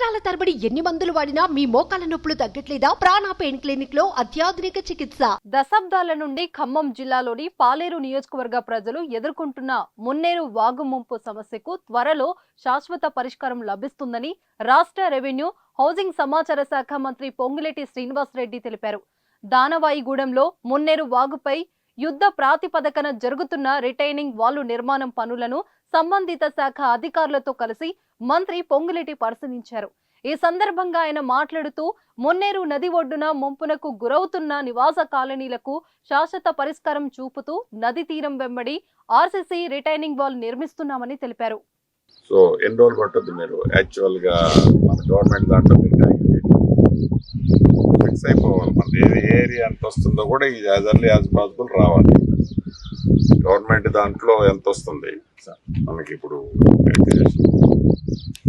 సంవత్సరాల తరబడి ఎన్ని మందులు వాడినా మీ మోకాల నొప్పులు తగ్గట్లేదా? ప్రాణ పెయిన్ క్లినిక్లో అత్యాధునిక చికిత్స. దశాబ్దాల నుండి ఖమ్మం జిల్లాలోని పాలేరు నియోజకవర్గ ప్రజలు ఎదుర్కొంటున్న మున్నేరు వాగు ముంపు సమస్యకు త్వరలో శాశ్వత పరిష్కారం లభిస్తుందని రాష్ట్ర రెవెన్యూ హౌసింగ్ సమాచార శాఖ మంత్రి పొంగులేటి శ్రీనివాసరెడ్డి తెలిపారు. దానవాయిగూడెంలో మున్నేరు వాగుపై యుద్ధ ప్రాతిపదికన జరుగుతున్న రిటైనింగ్ వాల్లు నిర్మాణం పనులను సంబంధిత శాఖ అధికారులతో కలిసి మంత్రి పొంగులేటి పరిశీలించారు. ఈ సందర్భంగా ఆయన మాట్లాడుతూ మొన్నేరు నది ఒడ్డున ముంపునకు గురవుతున్న నివాస కాలనీలకు శాశ్వత పరిష్కారం చూపుతూ నది తీరం వెంబడి ఆర్సీసీ రిటైనింగ్ వాల్ నిర్మిస్తున్నామని తెలిపారు. సో ఎన్ని రోజులు పట్టుద్ది మీరు? యాక్చువల్గా మన గవర్నమెంట్ దాంట్లో ఫిక్స్ అయిపోవాలి. మన ఏది ఏరియా ఎంత వస్తుందో కూడా ఈ యాజ్ అర్లీ యాజ్ పాసిబుల్ రావాలి. గవర్నమెంట్ దాంట్లో ఎంత వస్తుంది? మనకి ఇప్పుడు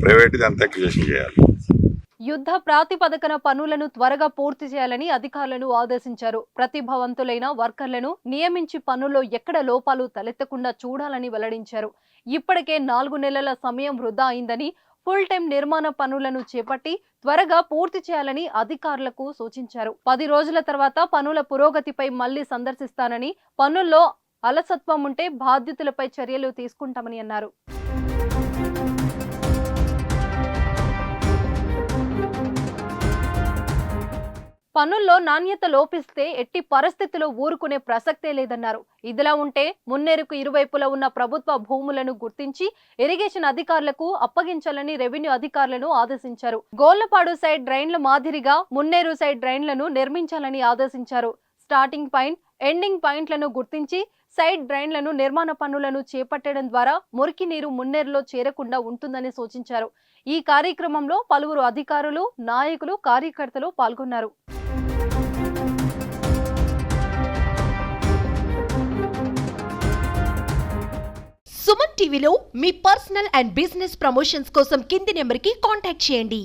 ప్రైవేట్ ఎంత అక్విజేషన్ చేయాలి. యుద్ధ ప్రాతిపదికన పనులను త్వరగా పూర్తి చేయాలని అధికారులను ఆదేశించారు. ప్రతిభావంతులైన వర్కర్లను నియమించి పనుల్లో ఎక్కడ లోపాలు తలెత్తకుండా చూడాలని వెల్లడించారు. ఇప్పటికే నాలుగు నెలల సమయం వృధా అయిందని ఫుల్ టైం నిర్మాణ పనులను చేపట్టి త్వరగా పూర్తి చేయాలని అధికారులకు సూచించారు. పది రోజుల తర్వాత పనుల పురోగతిపై మళ్ళీ సందర్శిస్తానని పనుల్లో అలసత్వం ఉంటే బాధ్యతలపై చర్యలు తీసుకుంటామని అన్నారు. పనుల్లో నాణ్యత లోపిస్తే ఎట్టి పరిస్థితిలో ఊరుకునే ప్రసక్తే లేదన్నారు. ఇదిలా ఉంటే మున్నేరుకు ఇరువైపులా ఉన్న ప్రభుత్వ భూములను గుర్తించి ఇరిగేషన్ అధికారులకు అప్పగించాలని రెవెన్యూ అధికారులను ఆదేశించారు. గోళ్ళపాడు సైడ్ డ్రైన్ల మాదిరిగా మున్నేరు సైడ్ డ్రైన్లను నిర్మించాలని ఆదేశించారు. స్టార్టింగ్ పాయింట్ ఎండింగ్ పాయింట్లను గుర్తించి సైడ్ డ్రైన్లను నిర్మాణ పనులను చేపట్టడం ద్వారా మురికి నీరు మున్నేరులో చేరకుండా ఉంటుందని సూచించారు. ఈ కార్యక్రమంలో పలువురు అధికారులు నాయకులు కార్యకర్తలు పాల్గొన్నారు. సుమన్ టీవీలో మీ పర్సనల్ అండ్ బిజినెస్ ప్రమోషన్స్ కోసం కింది నెంబర్కి కాంటాక్ట్ చేయండి.